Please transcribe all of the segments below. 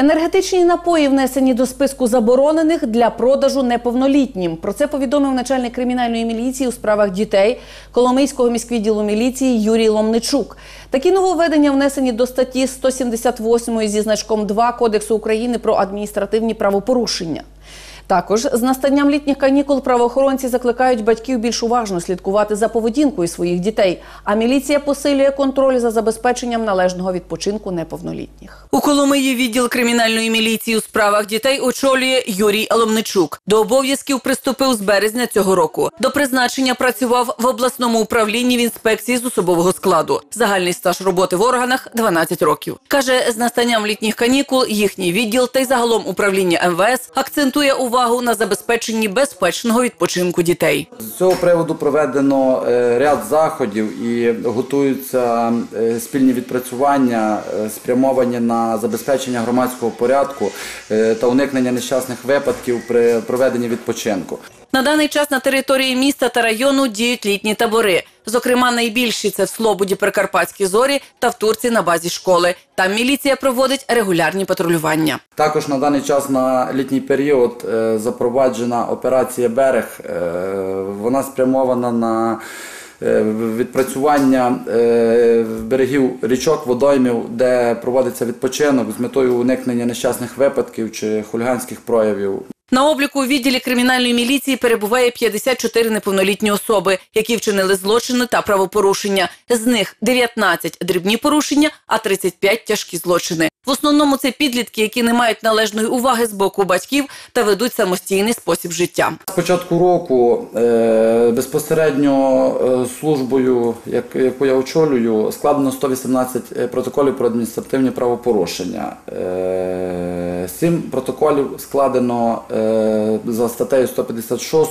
Енергетичні напої внесені до списку заборонених для продажу неповнолітнім. Про це повідомив начальник кримінальної міліції у справах дітей Коломийського міськвідділу міліції Юрій Ломничук. Такі нововведення внесені до статті 178 зі значком 2 Кодексу України про адміністративні правопорушення. Також з настанням літніх канікул правоохоронці закликають батьків більш уважно слідкувати за поведінкою своїх дітей. А міліція посилює контроль за забезпеченням належного відпочинку неповнолітніх. У Коломиї відділ кримінальної міліції у справах дітей очолює Юрій Аломничук. До обов'язків приступив з березня цього року. До призначення працював в обласному управлінні в інспекції з особового складу. Загальний стаж роботи в органах 12 років. Каже, з настанням літніх канікул їхній відділ та й загалом управління МВС акцентує увагу на забезпеченні безпечного відпочинку дітей. З цього приводу проведено е, ряд заходів і готуються е, спільні відпрацювання, е, спрямовані на забезпечення громадського порядку та уникнення нещасних випадків при проведенні відпочинку. На даний час на території міста та району діють літні табори. Зокрема, найбільші це в Слободі Прикарпатські зорі та в Турці на базі школи. Там міліція проводить регулярні патрулювання. Також на даний час на літній період е, запроваджена операція Берег. Е, Вона спрямована на е, відпрацювання берегів річок, водоймів, де проводиться відпочинок з метою уникнення нещасних випадків чи хуліганських проявів. На обліку у відділі кримінальної міліції перебуває 54 неповнолітні особи, які вчинили злочини та правопорушення. З них 19 – дрібні порушення, а 35 – тяжкі злочини. В основному це підлітки, які не мають належної уваги з боку батьків та ведуть самостійний спосіб життя. З початку року е, безпосередньо е, службою, як- яку я очолюю, складено 118 протоколів про адміністративні правопорушення. Е, Сім протоколів складено е, за статтею 156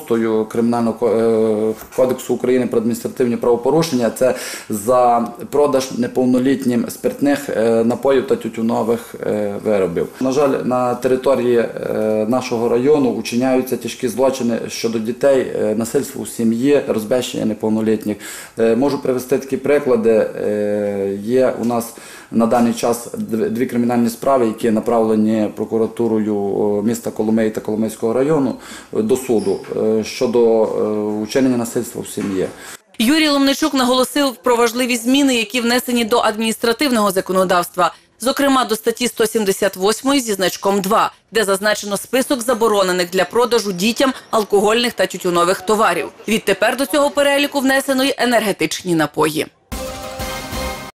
Кримінального е, кодексу України про адміністративні правопорушення. Це за продаж неповнолітнім спиртних е, напоїв та тютюнових виробів. На жаль, на території нашого району учиняються тяжкі злочини щодо дітей, насильство у сім'ї, розбещення неповнолітніх. Можу привести такі приклади. Є у нас на даний час дві кримінальні справи, які направлені прокуратурою о, міста Коломиї та Коломийського району е, до суду е, щодо е, учинення насильства в сім'ї. Юрій Ломничук наголосив про важливі зміни, які внесені до адміністративного законодавства, зокрема до статті 178 зі значком 2, де зазначено список заборонених для продажу дітям алкогольних та тютюнових товарів. Відтепер до цього переліку внесено й енергетичні напої.